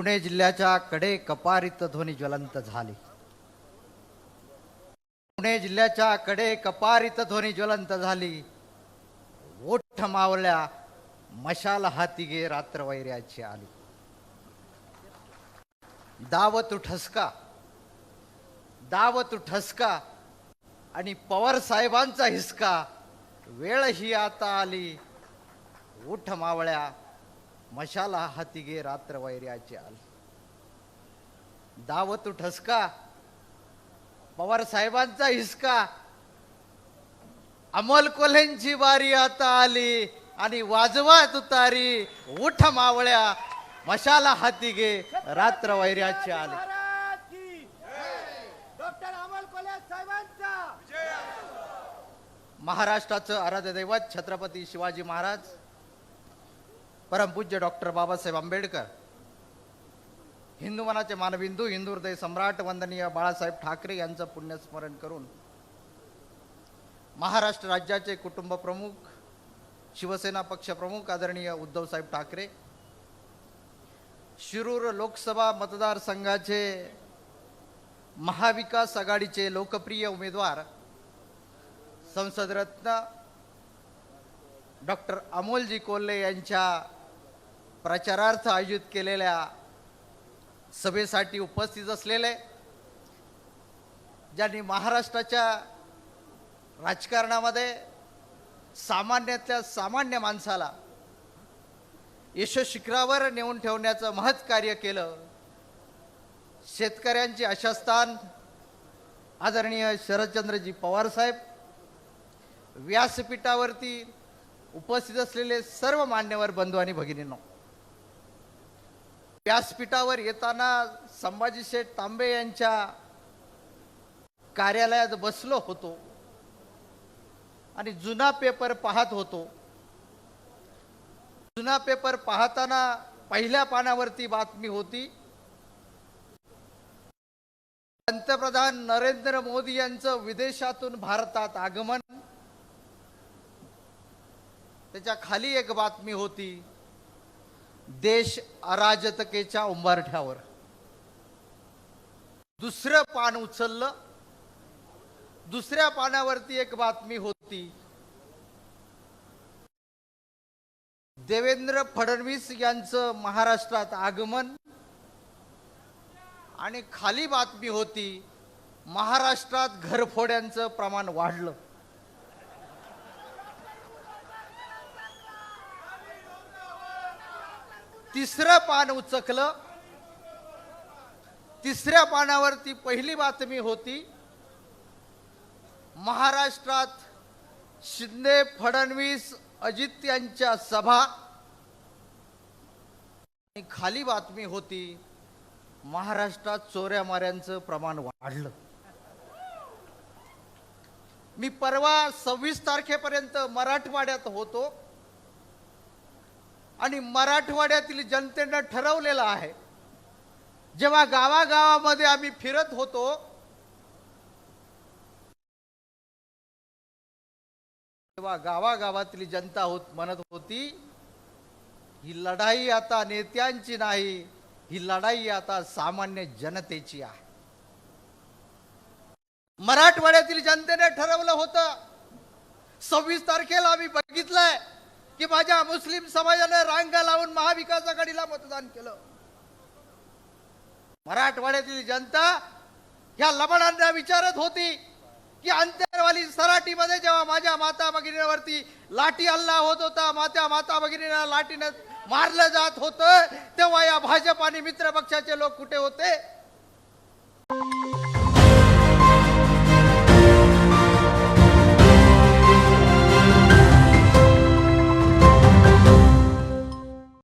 पुणे जिल्ह्याच्या कडे कपारित ध्वनी ज्वलंत झाली. पुणे जिल्ह्याच्या कडे कपारित ध्वनी ज्वलंत झाली. ओठ मावळ्या मशाल हाती गे रात्र वैऱ्याची आली. दाव तू ठसका दाव तू ठसका आणि पवार साहेबांचा हिसका वेळ ही आता आली. उठ मावळ्या मशाला हाती गे रात्र वैर्याची आली. दाव तू ठसका पवार साहेबांचा हिसका. अमोल कोल्हेंची बारी आता आली आणि वाजवा तुतारी उठ मावळ्या मशाला हाती गे रात्र वैर्याची आली. महाराष्ट्राचं आराध्य दैवत छत्रपती शिवाजी महाराज. परमपूज्य डॉक्टर बाबासाहेब आंबेडकर हिंदू मनाचे मानबिंदू हिंदू हृदय सम्राट वंदनीय बाळासाहेब ठाकरे यांचं पुण्यस्मरण करून महाराष्ट्र राज्याचे कुटुंब प्रमुख शिवसेना पक्षप्रमुख आदरणीय उद्धवसाहेब ठाकरे शिरूर लोकसभा मतदारसंघाचे महाविकास आघाडीचे लोकप्रिय उमेदवार संसदरत्न डॉक्टर अमोलजी कोल्हे यांच्या प्रचारार्थ आयोजित केलेल्या सभेसाठी उपस्थित असलेले ज्यांनी महाराष्ट्राच्या राजकारणामध्ये सामान्यातल्या सामान्य माणसाला यशशिखरावर नेऊन ठेवण्याचं महत् कार्य केलं शेतकऱ्यांचे आशास्थान आदरणीय शरदचंद्रजी पवारसाहेब व्यासपीठावरती उपस्थित असलेले सर्व मान्यवर बंधू आणि भगिनींनो व्यासपीठावर येताना संभाजी शेठ तांबे यांच्या कार्यालयात बसलो होतो. आणि जुना पेपर पाहत होतो. जुना पेपर पाहताना पहिल्या पानावरती बातमी होती. पंतप्रधान नरेंद्र मोदी यांचं विदेशातून भारतात आगमन. त्याच्याखाली एक बातमी होती. देश अराजकतेच्या उंबरठ्यावर. दुसरं पान उचललं. दुसऱ्या पानावरती एक बातमी होती. देवेंद्र फडणवीस यांचं महाराष्ट्रात आगमन आणि खाली बातमी होती महाराष्ट्रात घरफोड्यांचं प्रमाण वाढलं. तिसरं पान उचकलं. तिसऱ्या पानावरती पहिली बातमी होती महाराष्ट्रात शिंदे फडणवीस अजित यांच्या सभा. आणि खाली बातमी होती महाराष्ट्रात चोऱ्या माऱ्यांचं प्रमाण वाढलं. मी परवा सव्वीस तारखेपर्यंत मराठवाड्यात होतो. आणि मराठवाड्यातील जनतेनं ठरवलेलं आहे. जेव्हा गावागावामध्ये आम्ही फिरत होतो तेव्हा गावागावातली जनता होत म्हणत होती ही लढाई आता नेत्यांची नाही ही लढाई आता सामान्य जनतेची आहे. मराठवाड्यातील जनतेने ठरवलं होतं. सव्वीस तारखेला आम्ही बघितलंय की माझ्या मुस्लिम समाजाने रांगा लावून महाविकास आघाडीला मतदान केलं. मराठवाड्यातील जनता ह्या लबाडांना विचारत होती की अंतरवाली सराटीमध्ये जेव्हा माझ्या माता भगिनीवरती लाठी हल्ला होत होता मात्या माता भगिनीला लाठीनं मारलं जात होतं तेव्हा या भाजप आणि मित्र पक्षाचे लोक कुठे होते?